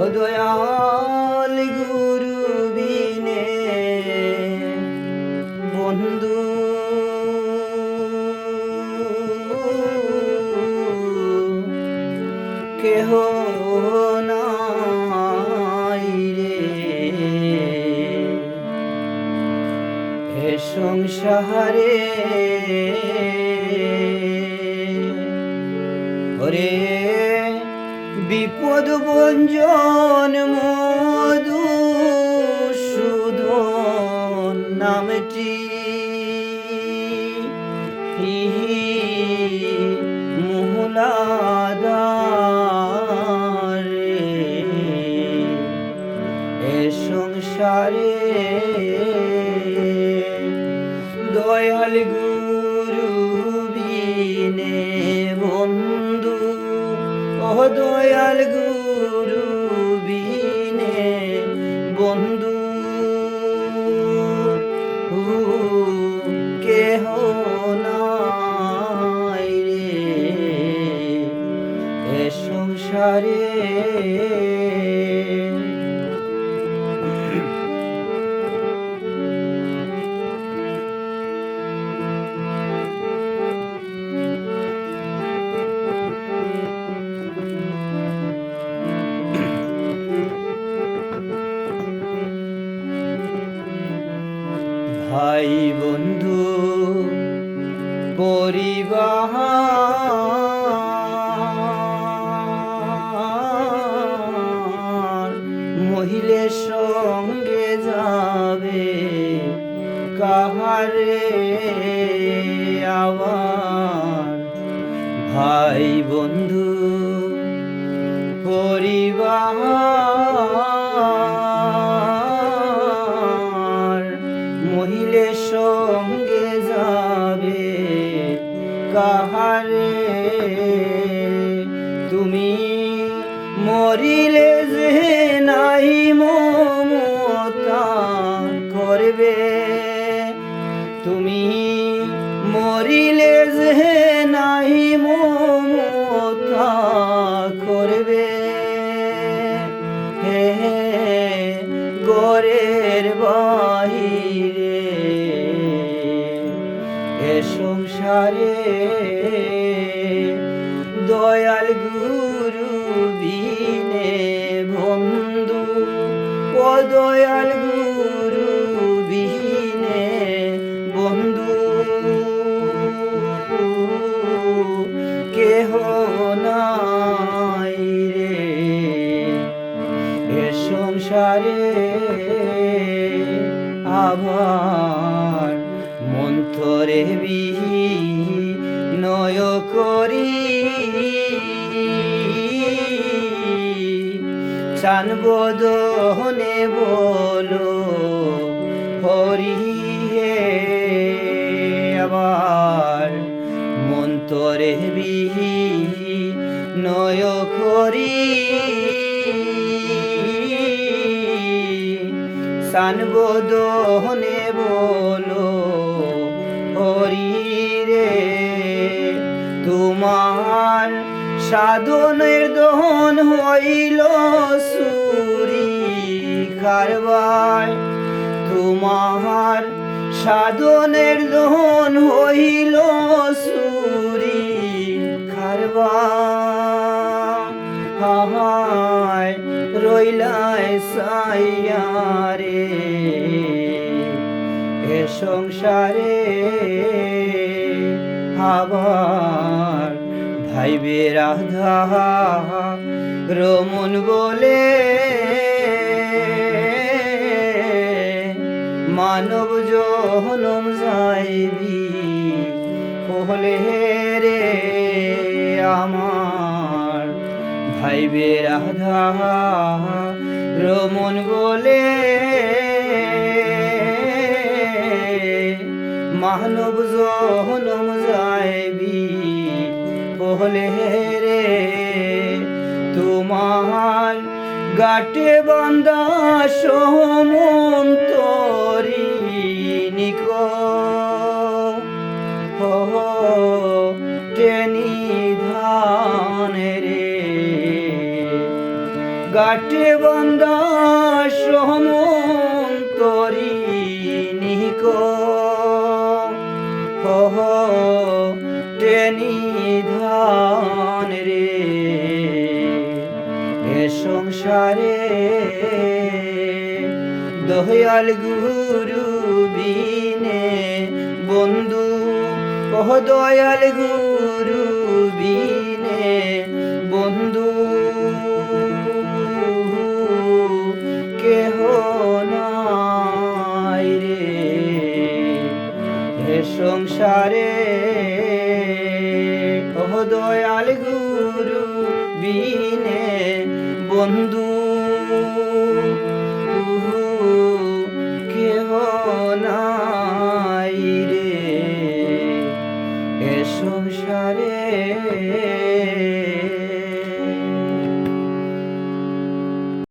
ও দয়াল গুরু বিনে বন্ধু। কেহ নাই রে। হে সংসারে ওরে বিপদ বঞ্জন মধু সুদন নামটি দয়াল গুরু। ভাই বন্ধু পরিবার মহিলের সঙ্গে যাবে কাহারে আবার? ভাই বন্ধু পরিবার তুমি মরিলে যে নাই মমতা এ সংসারে দয়াল গুরু বিনে বন্ধু ও দয়াল গুরু বিনে বন্ধু। কেহ নাই রে এ সংসারে আবার মন্থরে বিহি নয় করি। চানবদনে বলো, হরি হে। আবার মন্তরে বিহি নয় করি। সানবদনে বলো হরি রে তোমার সাধনের দহন হইল সুরি কারবার। তোমার সাধনের দহন হইল সুরি কারবার। হায় রইলায় সাইয়ারে। এ সংসারে আবার ভাইবে রাধা রমন বলে মানব জনম যাইবি হলে রে আমার ভাইবে রাধা রমন বলে মানব জনম যাইবি বলে রে, তোমার গাটে বান্দা সমন্তরি নিক। টেনি ধান রে, গাটে বন্দা সমন্তরি নিক। হহ টেনি ধান রে। এ সংসারে দহয়াল গুরু বিনে বন্ধু কহ দয়াল গুরু বিনে দয়াল গুরু বিনে বন্ধু